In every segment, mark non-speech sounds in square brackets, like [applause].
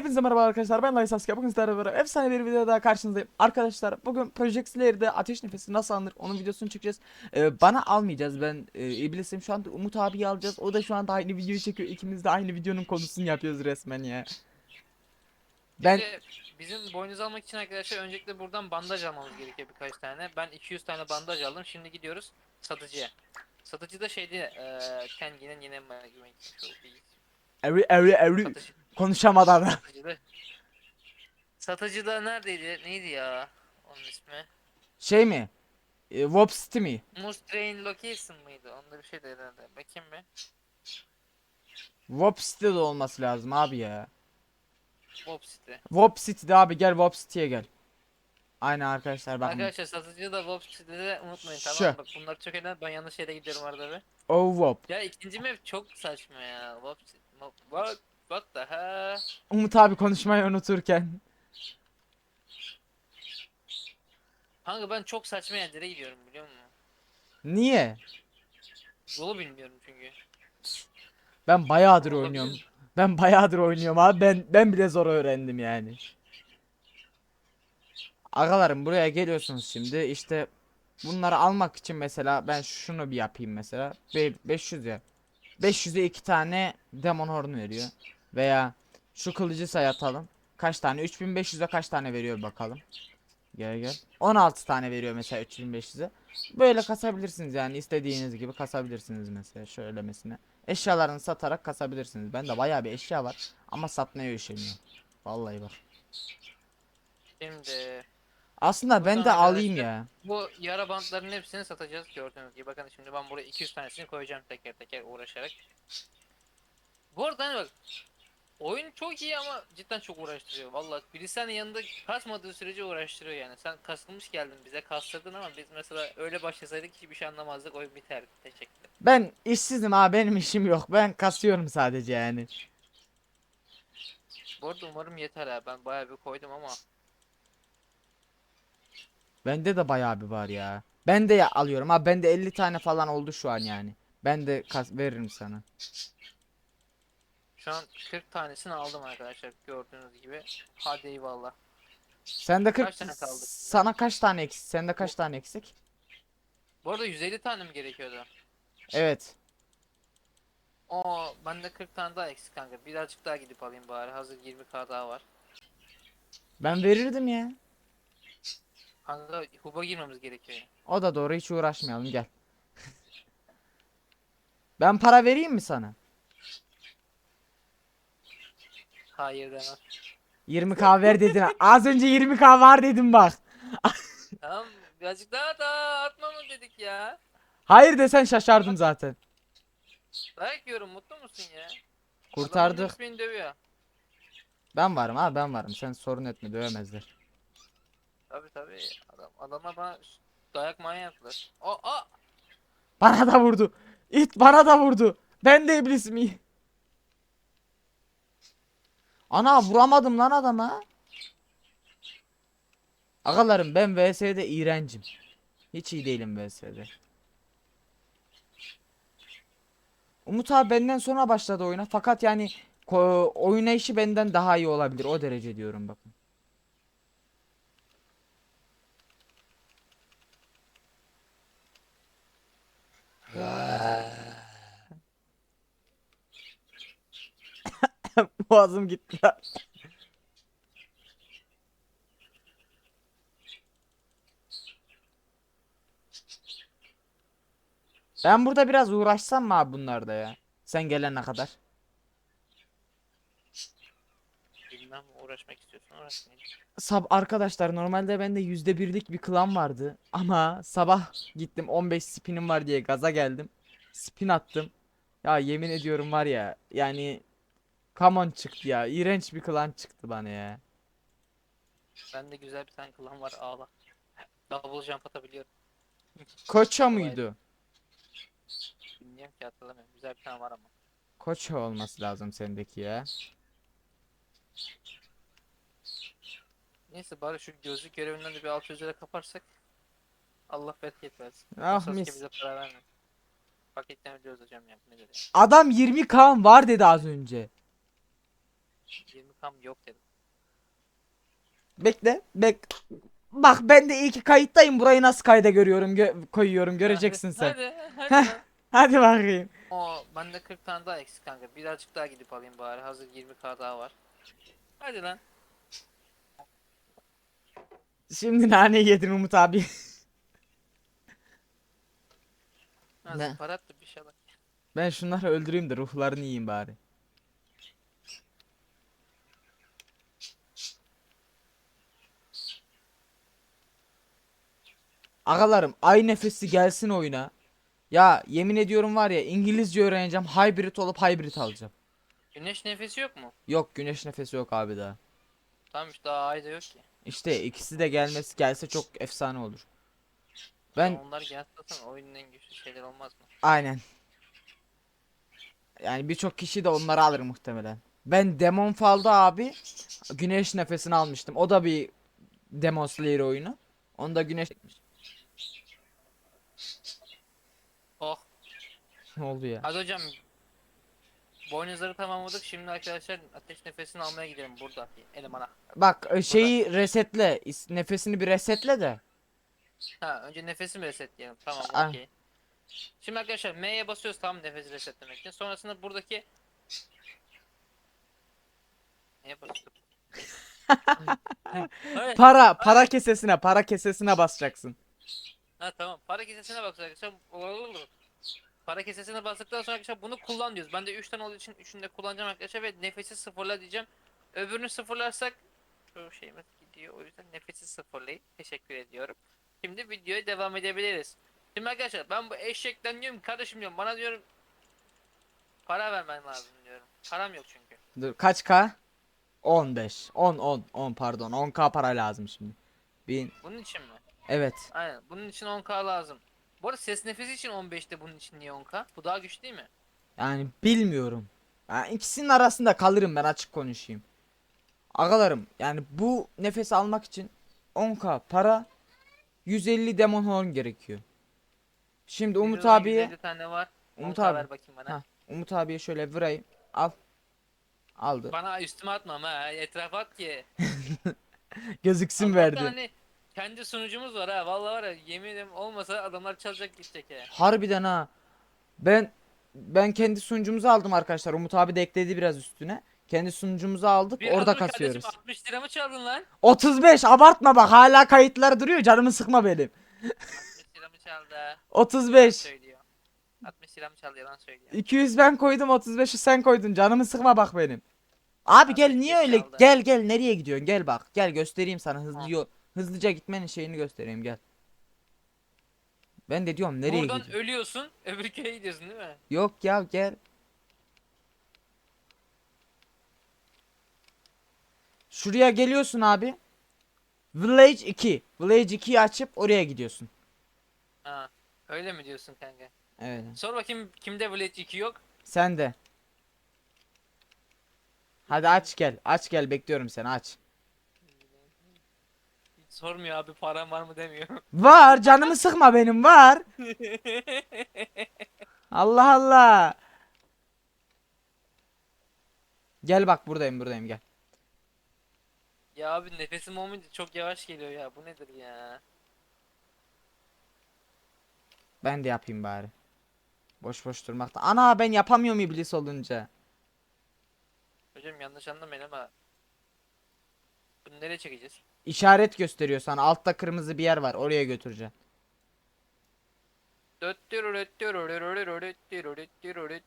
Hepinize merhaba arkadaşlar ben Lay Sasuke bugün sizlerle beraber efsane bir video daha karşınızdayım Arkadaşlar bugün Project Slayer'de ateş nefesi nasıl alınır onun videosunu çekeceğiz ee, Bana almayacağız ben e, iblisim şu anda Umut abiyi alacağız o da şu anda aynı videoyu çekiyor ikimiz de aynı videonun konusunu yapıyoruz resmen ya Ben Şimdi bizim boynuz almak için arkadaşlar öncelikle buradan bandaj almamız gerekiyor birkaç tane. Ben 200 tane bandaj aldım. Şimdi gidiyoruz satıcıya. Satıcı da şeydi eee Tengi'nin yine every every every satıcı, konuşamadı adam satıcı da neredeydi? Neydi ya? Onun ismi. Şey mi? E, Warp City mi? Mustrain Location mıydı? Onda bir şey de herhalde. Bakayım bir. Warp City'de de olması lazım abi ya Mob City. Warp City'de abi gel Warp City'ye gel Aynen arkadaşlar bak Arkadaşlar satıcı da Mob City'de unutmayın Şu. tamam mı? Bak bunlar çok önemli. Ben yanlış yere gidiyorum arada bir. Oh Warp Ya ikinci map çok saçma ya. Mob City. What, the hell? Umut abi konuşmayı unuturken Kanka ben çok saçma yerlere gidiyorum biliyor musun? Niye? Yolu bilmiyorum çünkü. Ben bayağıdır Olabilir. oynuyorum. Ben bayağıdır oynuyorum abi. Ben ben bile zor öğrendim yani. Agalarım buraya geliyorsunuz şimdi. İşte bunları almak için mesela ben şunu bir yapayım mesela. Be- 500 ya. 500'e 2 tane demon horn veriyor. Veya şu kılıcı sayatalım. Kaç tane? 3500'e kaç tane veriyor bakalım. Gel gel. 16 tane veriyor mesela 3500'e. Böyle kasabilirsiniz yani istediğiniz gibi kasabilirsiniz mesela şöyle mesela. Eşyalarını satarak kasabilirsiniz. Bende bayağı bir eşya var ama satmaya üşeniyorum. Vallahi bak. Şimdi Aslında ben de alayım ya. bu yara bantlarının hepsini satacağız gördüğünüz gibi. Bakın şimdi ben buraya 200 tanesini koyacağım teker teker uğraşarak. Bu arada hani bak oyun çok iyi ama cidden çok uğraştırıyor. Vallahi birisi senin yanında kasmadığı sürece uğraştırıyor yani. Sen kasılmış geldin bize kastırdın ama biz mesela öyle başlasaydık hiçbir şey anlamazdık oyun biterdi. Teşekkürler. Ben işsizim abi benim işim yok. Ben kasıyorum sadece yani. Bu arada umarım yeter ha. Ben bayağı bir koydum ama. Bende de bayağı bir var ya. Ben de ya- alıyorum abi. Bende 50 tane falan oldu şu an yani. Ben de kas veririm sana. Şu an 40 tanesini aldım arkadaşlar gördüğünüz gibi. Hadi eyvallah. Sende 40 Kaç tane kaldı? sana kaç tane eksik? Sende kaç tane eksik? Bu arada 150 tane mi gerekiyordu? Evet. O bende 40 tane daha eksik kanka. Birazcık daha gidip alayım bari. Hazır 20k daha var. Ben verirdim ya. Kanka huba girmemiz gerekiyor. O da doğru hiç uğraşmayalım gel. [laughs] Ben para vereyim mi sana? Hayır demem. 20k ver dedin. Az önce 20k var dedim bak. tamam birazcık daha daha atma mı dedik ya. Hayır desen şaşardım zaten. Dayak yiyorum mutlu musun ya? Kurtardık. hepsi beni dövüyor. Ben varım abi ben varım. Sen sorun etme dövemezler. Tabi tabi. Adam, adamlar bana dayak manyağı yaptılar. O a Bana da vurdu. İt bana da vurdu. Ben de iblisim iyi. Ana vuramadım lan adama. Agalarım ben VS'de iğrencim. Hiç iyi değilim VS'de. Umut abi benden sonra başladı oyuna fakat yani ko- oynayışı benden daha iyi olabilir o derece diyorum bakın. [laughs] Boğazım gitti. Ben burada biraz uğraşsam mı abi bunlarda ya? Sen gelene kadar. bilmem uğraşmak istiyorsun uğraşmayın. Sab arkadaşlar normalde bende yüzde birlik bir klan vardı ama sabah gittim 15 spinim var diye gaza geldim. Spin attım. Ya yemin ediyorum var ya yani Common çıktı ya. iğrenç bir klan çıktı bana ya. Bende güzel bir tane klan var ağla. Double jump atabiliyorum. Koça mıydı? Bilmiyorum ki hatırlamıyorum. Güzel bir tane var ama. Koça olması lazım sendeki ya. Neyse bari şu gözlük görevinden de bir 600 lira kaparsak Allah bereket versin. Ah Sasuke mis. bize para vermedi. Paketten ödüyoruz hocam ya. Ne dedi? Adam 20 kan var dedi az önce. 20 kam yok dedim. Bekle. Bek. Bak ben de iyi ki kayıttayım. Burayı nasıl kayda görüyorum, gö- koyuyorum. Göreceksin sen. Hadi [laughs] hadi. Hadi bakayım. O bende 40 tane daha eksik kanka. Birazcık daha gidip alayım bari. Hazır 20k daha var. Hadi lan. Şimdi nane yedin Umut abi. [laughs] Hazır Ne? para attı bir şey bak. Ben şunları öldüreyim de ruhlarını yiyeyim bari. Agalarım ay nefesi gelsin oyuna. Ya yemin ediyorum var ya İngilizce öğreneceğim. Hybrid olup hybrid alacağım. Güneş nefesi yok mu? Yok güneş nefesi yok abi daha. Tamam işte daha ayda yok ki. İşte ikisi de gelmesi gelse çok efsane olur. Ben Ama Onlar gelse zaten oyunun en güçlü şeyler olmaz mı? aynen. Yani birçok kişi de onları alır muhtemelen. Ben Demon Fall'da abi güneş nefesini almıştım. O da bir Demon Slayer oyunu. Onda güneş Oh. Ne [laughs] oldu ya? Hadi hocam. Boynuzları tamamladık. Şimdi arkadaşlar ateş nefesini almaya gidelim burada. Elemana. Bak e, şeyi resetle. is- Nefesini bir resetle de. Ha önce nefesimi resetleyelim. Tamam Aa. okey. Şimdi arkadaşlar M'ye basıyoruz tam nefesi resetlemek için. Sonrasında buradaki Neye? Hayır. [laughs] Para, para kesesine, para kesesine basacaksın. Ha tamam. Para kesesine bakacağız arkadaşlar. Para kesesine bastıktan sonra arkadaşlar bunu kullan diyoruz. Ben de 3 tane olduğu için 3'ünü de kullanacağım arkadaşlar ve nefesi sıfırla diyeceğim. Öbürünü sıfırlarsak şu şeyimiz gidiyor. O yüzden nefesi sıfırlayın. Teşekkür ediyorum. Şimdi videoya devam edebiliriz. Şimdi arkadaşlar ben bu eşekten diyorum kardeşim diyorum bana diyorum para vermen lazım diyorum. Param yok çünkü. Dur kaç K? 15. 10 10 10 pardon. 10K para lazım şimdi. Bin. Bunun için mi? Evet. Aynen. Bunun için 10k lazım. Bu arada ses nefesi için 15'te bunun için niye 10k? Bu daha güçlü değil mi? Yani bilmiyorum. Yani ikisinin arasında kalırım ben açık konuşayım. Agalarım yani bu nefes almak için 10k para 150 demon horn gerekiyor. Şimdi Umut abiye 150 tane var. Umut 10K abi. ver bakayım bana. Ha, Umut abiye şöyle vurayım. Al. Aldı. Bana üstüme atma ama ha. Etrafa at ki. [laughs] Gözüksün Allah'tan verdi. Hani kendi sunucumuz var ha. Vallahi var ya yemin ederim olmasa adamlar çalacak gidecek he. Harbiden ha. Ben ben kendi sunucumuzu aldım arkadaşlar. Umut abi de ekledi biraz üstüne. Kendi sunucumuzu aldık. Bir orada dur kardeşim, kasıyoruz. 60 lira mı çaldın lan? 35 abartma bak hala kayıtlar duruyor. Canımı sıkma benim. 60 lira mı çaldı? Yalan 35. söylüyor. 60 lira mı çaldı yalan söylüyor. 200 ben koydum 35'i sen koydun. Canımı sıkma bak benim. Abi gel niye geç öyle? Gel gel nereye gidiyorsun? Gel bak. Gel göstereyim sana hızlı yol. Hızlıca gitmenin şeyini göstereyim gel. Ben de diyorum nereye Buradan gidiyorsun? ölüyorsun öbür köye gidiyorsun değil mi? Yok ya gel. Şuraya geliyorsun abi. Village 2. Village 2'yi açıp oraya gidiyorsun. Ha. Öyle mi diyorsun kanka? Evet. Sor bakayım kimde Village 2 yok? Sen de. Hadi aç gel. Aç gel bekliyorum seni aç. Sormuyor abi param var mı demiyor. [laughs] Var canımı sıkma benim var. Allah Allah. Gel bak buradayım buradayım gel. ya abi nefesim olmayınca çok yavaş geliyor ya. Bu nedir ya? Ben de yapayım bari. Boş boş durmakta. Ana ben yapamıyorum iblis olunca. Hocam yanlış anlamayın ama bunu nereye çekeceğiz? İşaret gösteriyor sana. Altta kırmızı bir yer var. Oraya götüreceğim.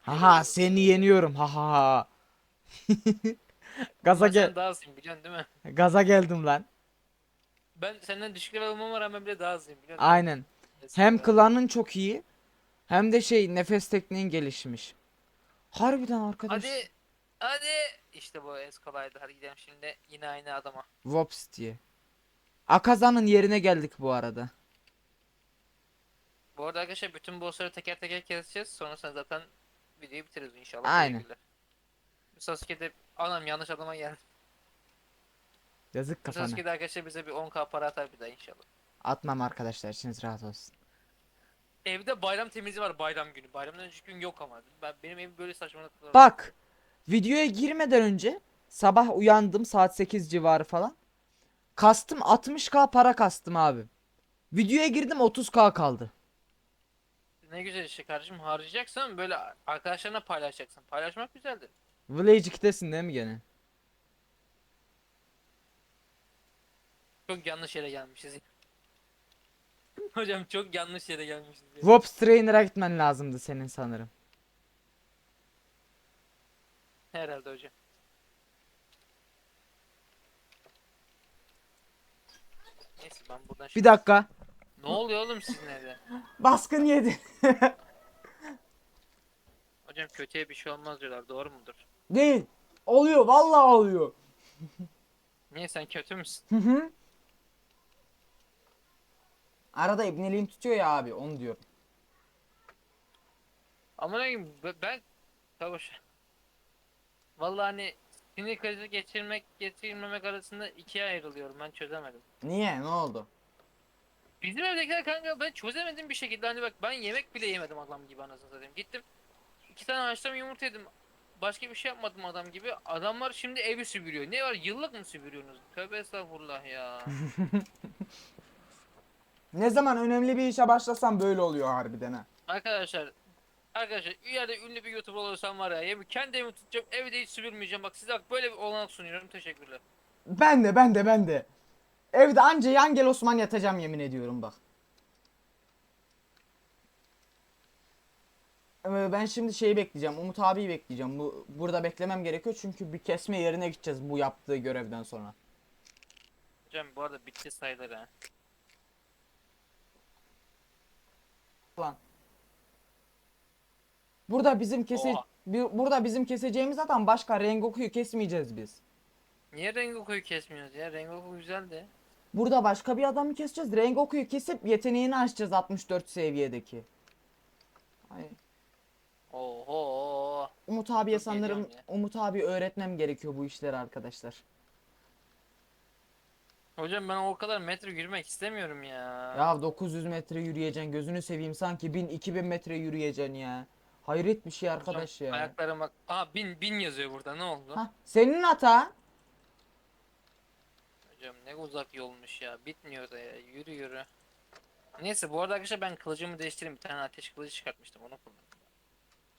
Haha seni yeniyorum. Ha ha. [laughs] Gaza gel. Daha hızlıyım biliyorsun değil mi? Gaza geldim lan. Ben senden düşük level olmama rağmen bile daha hızlıyım biliyorsun. Aynen. Hem klanın çok iyi hem de şey nefes tekniğin gelişmiş. Harbiden arkadaş. Hadi hadi işte bu es kolaydı hadi gidelim şimdi yine aynı adama. Vops diye. Akaza'nın yerine geldik bu arada. Bu arada arkadaşlar bütün bossları teker teker keseceğiz sonrasında zaten videoyu bitiririz inşallah. Aynen. sevgiler. Bu Sasuke'de anam yanlış adama geldi. Yazık kafana. Sasuke'de arkadaşlar bize bir 10k para atar bir daha inşallah. Atmam arkadaşlar içiniz rahat olsun. Evde bayram temizliği var bayram günü. Bayramdan önceki gün yok ama. Ben, benim evim böyle saçmalıklar. Bak videoya girmeden önce sabah uyandım saat 8 civarı falan. Kastım 60k para kastım abi. Videoya girdim 30k kaldı. Ne güzel işte kardeşim harcayacaksan böyle arkadaşlarına paylaşacaksın. Paylaşmak güzeldir. Village 2'desin değil mi gene? Çok yanlış yere gelmişiz. [laughs] Hocam çok yanlış yere gelmişiz. ya. Wops Trainer'a gitmen lazımdı senin sanırım. Herhalde hocam. Neyse ben buradan Bir şimdi... dakika. Ne oluyor oğlum sizin evde? Baskın yedi. [laughs] Hocam kötüye bir şey olmaz diyorlar doğru mudur? Değil. Oluyor vallahi oluyor. Niye sen kötü müsün? Hı hı. Arada ibneliğim tutuyor ya abi onu diyorum. Bileyim, be- ben Tavuş. Vallahi hani sinir krizi geçirmek geçirmemek arasında ikiye ayrılıyorum ben çözemedim. Niye ne oldu? Bizim evdekiler kanka ben çözemedim bir şekilde hani bak ben yemek bile yemedim adam gibi anasını satayım. Gittim iki tane haşlama yumurta yedim. Başka bir şey yapmadım adam gibi. Adamlar şimdi evi süpürüyor. Ne var yıllık mı süpürüyorsunuz? Tövbe estağfurullah ya. [laughs] Ne zaman önemli bir işe başlasam böyle oluyor harbiden ha. Arkadaşlar Arkadaşlar bir yerde ünlü bir YouTuber olursam var ya yemin kendi evimi tutacağım evde hiç süpürmeyeceğim bak size bak böyle bir olanak sunuyorum teşekkürler. Ben de ben de ben de. Evde anca yan gel Osman yatacağım yemin ediyorum bak. Ee, Ben şimdi şeyi bekleyeceğim. Umut abiyi bekleyeceğim. Bu burada beklemem gerekiyor çünkü bir kesme yerine gideceğiz bu yaptığı görevden sonra. Hocam bu arada bitti sayılır ha. Lan. Burada bizim kese Oha. bir- burada bizim keseceğimiz adam başka Rengoku'yu kesmeyeceğiz biz. Niye Rengoku'yu kesmiyoruz ya? Rengoku güzeldi. Burada başka bir adamı keseceğiz. Rengoku'yu kesip yeteneğini açacağız 64 seviyedeki. Ay. Oho. Umut abiye Çok sanırım ya. Umut abi öğretmem gerekiyor bu işleri arkadaşlar. Hocam ben o kadar metre yürümek istemiyorum ya. Ya 900 metre yürüyeceksin gözünü seveyim sanki 1000 2000 metre yürüyeceksin ya. Hayret bir şey Hocam, arkadaş ya. Ayaklarım bak. Aa bin bin yazıyor burada ne oldu? Ha, senin hata. Hocam ne uzak yolmuş ya. Bitmiyor da ya. Yürü yürü. Neyse bu arada arkadaşlar ben kılıcımı değiştireyim. Bir tane ateş kılıcı çıkartmıştım onu kullandım.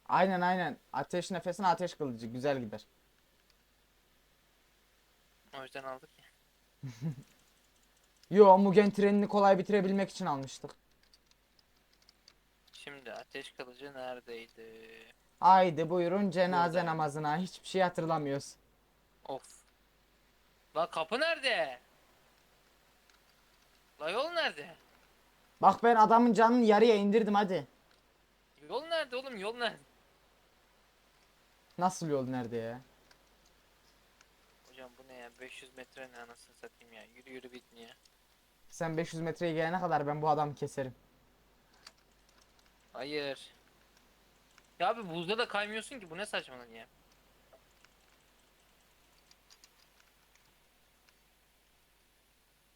Aynen aynen. Ateş nefesine ateş kılıcı güzel gider. O yüzden aldık ya. [laughs] Yo Mugen trenini kolay bitirebilmek için almıştık. Şimdi ateş kılıcı neredeydi? Haydi buyurun cenaze Buradayım. namazına. Hiçbir şey hatırlamıyoruz. Of. La kapı nerede? La yol nerede? Bak ben adamın canını yarıya indirdim hadi. Yol nerede oğlum yol nerede? Nasıl yol nerede ya? Hocam bu ne ya 500 metre ne anasını satayım ya yürü yürü bitmiyor. Sen 500 metreye gelene kadar ben bu adamı keserim. Hayır. Ya abi buzda da kaymıyorsun ki bu ne saçmalık ya.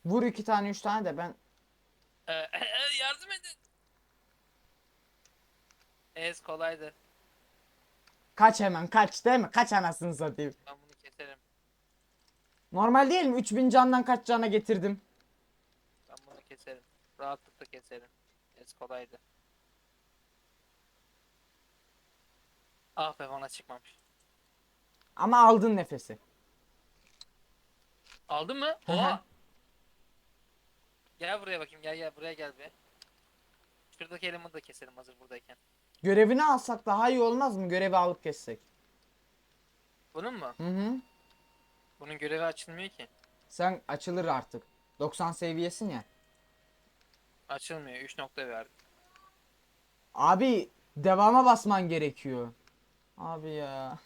Vur iki tane üç tane de ben Ee, [laughs] yardım edin. Ez kolaydı. kaç hemen kaç değil mi? Kaç anasını satayım. Ben bunu keserim. Normal değil mi? 3000 candan kaç cana getirdim. Ben bunu keserim. Rahatlıkla keserim. Ez kolaydı. Ah be bana çıkmamış. Ama aldın nefesi. Aldın mı? Hı hı. Oha. Gel buraya bakayım gel gel buraya gel be. Şuradaki elemanı da keselim hazır buradayken. Görevini alsak daha iyi olmaz mı? Görevi alıp kessek. Bunun mu? Hı hı. Bunun görevi açılmıyor ki. Sen açılır artık. 90 seviyesin ya. Açılmıyor. 3 nokta verdi. Abi devama basman gerekiyor. Abi ya.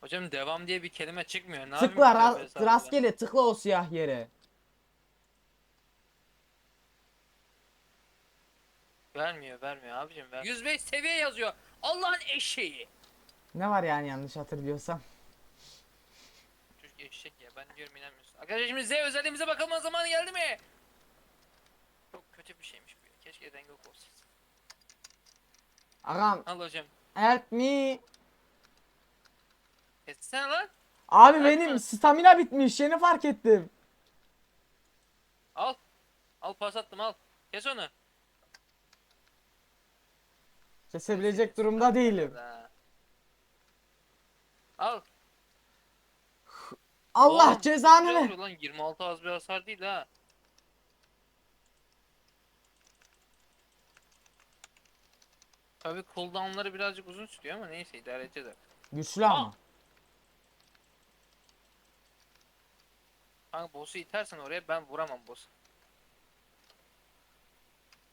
Hocam devam diye bir kelime çıkmıyor. Ne tıkla yapayım? ra- estağfurullah. rastgele tıkla o siyah yere. Vermiyor vermiyor abicim ver. 105 seviye yazıyor. Allah'ın eşeği. Ne var yani yanlış hatırlıyorsam. Çocuk eşek ya ben diyorum inanmıyorsun. Arkadaşlar şimdi Z özelliğimize bakalım zamanı geldi mi? Çok kötü bir şeymiş bu ya. Keşke rengi yok olsaydı. Ağam Al hocam. Help me. Kessene lan. Abi Yapma. benim stamina bitmiş. Yeni fark ettim. Al. Al pas attım al. Kes onu. Kesebilecek durumda değilim. Al. Allah Oğlum, cezanı güzel ver. vuruyor Lan 26 az bir hasar değil ha. Tabii cooldownları birazcık uzun sürüyor ama neyse idare artık. Güçlü ama. Kanka boss'u itersen oraya ben vuramam boss'u.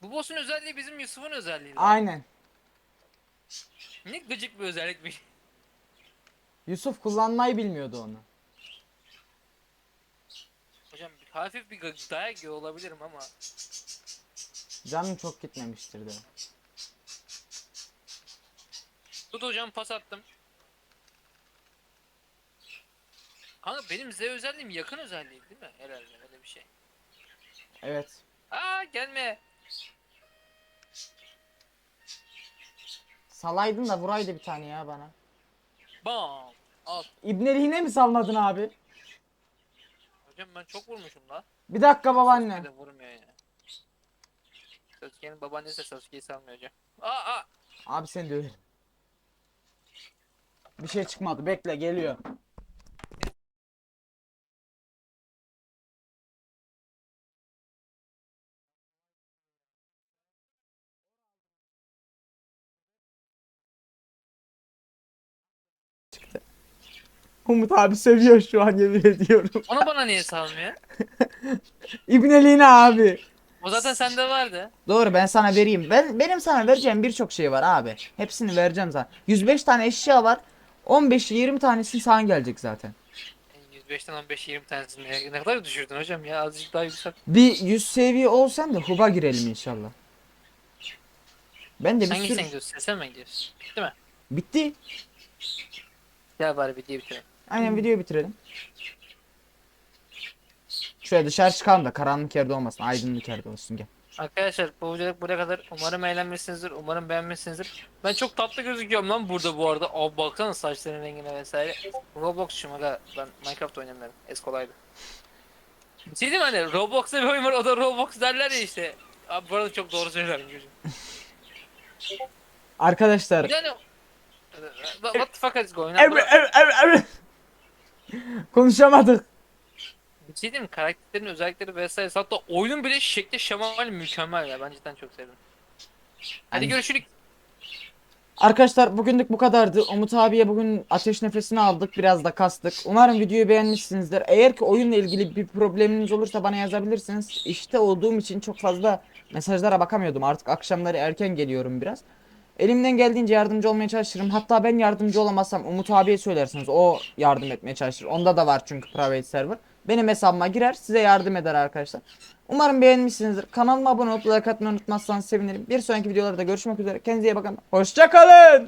Bu boss'un özelliği bizim Yusuf'un özelliği. lan. Aynen. Ne gıcık bir özellik bir. Yusuf kullanmayı bilmiyordu onu. Hocam bir- hafif bir gı- dayak yiyor olabilirim ama. Canım çok gitmemiştir de. Tut hocam pas attım. Kanka benim Z özelliğim yakın özelliği değil mi? Herhalde öyle bir şey. Evet. Aa gelme. Salaydın da vuraydı bir tane ya bana. Bam. Al. İbneliğine mi salladın abi? Hocam ben çok vurmuşum la. Bir dakika Sasuke babaanne. de vurmuyor ya. Sasuke'nin babaannesi de Sasuke'yi salmıyor hocam. Aa aa. Abi seni döverim. Bir şey çıkmadı. Bekle geliyor. Çıktı. Umut abi seviyor şu an yemin ediyorum. Onu bana niye salmıyor? [laughs] İbneliğine abi. O zaten sende vardı. Doğru ben sana vereyim. Ben benim sana vereceğim birçok şey var abi. Hepsini vereceğim sana. 105 tane eşya var. 15 20 tanesi sana gelecek zaten. 105'ten 15 20 tanesini ne, kadar düşürdün hocam ya azıcık daha yüksek. Bir 100 seviye olsan da huba girelim inşallah. Ben de bir Hangi sürü... sen gidiyorsun? Sese mi gidiyorsun? Bitti mi? Bitti. Gel bari videoyu bitirelim. Aynen videoyu bitirelim. Şöyle dışarı çıkalım da karanlık yerde olmasın. Aydınlık yerde olsun gel. Arkadaşlar bu videoluk buraya kadar. Umarım eğlenmişsinizdir. Umarım beğenmişsinizdir. Ben çok tatlı gözüküyorum lan burada bu arada. Abi baksana saçların rengine vesaire. Roblox'cum aga. Ben Minecraft oynamıyorum. Es kolaydı. Bir şey diyeyim hani Roblox'ta bir oyun var o da Roblox derler ya işte. Abi bu arada çok doğru söylerim gözüm. Arkadaşlar. Yani What the fuck is going on? Konuşamadık. Şey diyeyim mi? Karakterlerin özellikleri vesaire hatta oyunun bile şekli şemali mükemmel ya. Ben cidden çok sevdim. Hadi Yani- görüşürüz. Arkadaşlar bugünlük bu kadardı. Umut abiye bugün ateş nefesini aldık. Biraz da kastık. Umarım videoyu beğenmişsinizdir. Eğer ki oyunla ilgili bir probleminiz olursa bana yazabilirsiniz. İşte olduğum için çok fazla mesajlara bakamıyordum. Artık akşamları erken geliyorum biraz. Elimden geldiğince yardımcı olmaya çalışırım. Hatta ben yardımcı olamazsam Umut abiye söylersiniz. O yardım etmeye çalışır. Onda da var çünkü private server. Benim hesabıma girer size yardım eder arkadaşlar. Umarım beğenmişsinizdir. Kanalıma abone olup like atmayı unutmazsanız sevinirim. Bir sonraki videolarda görüşmek üzere. Kendinize iyi bakın. Hoşçakalın.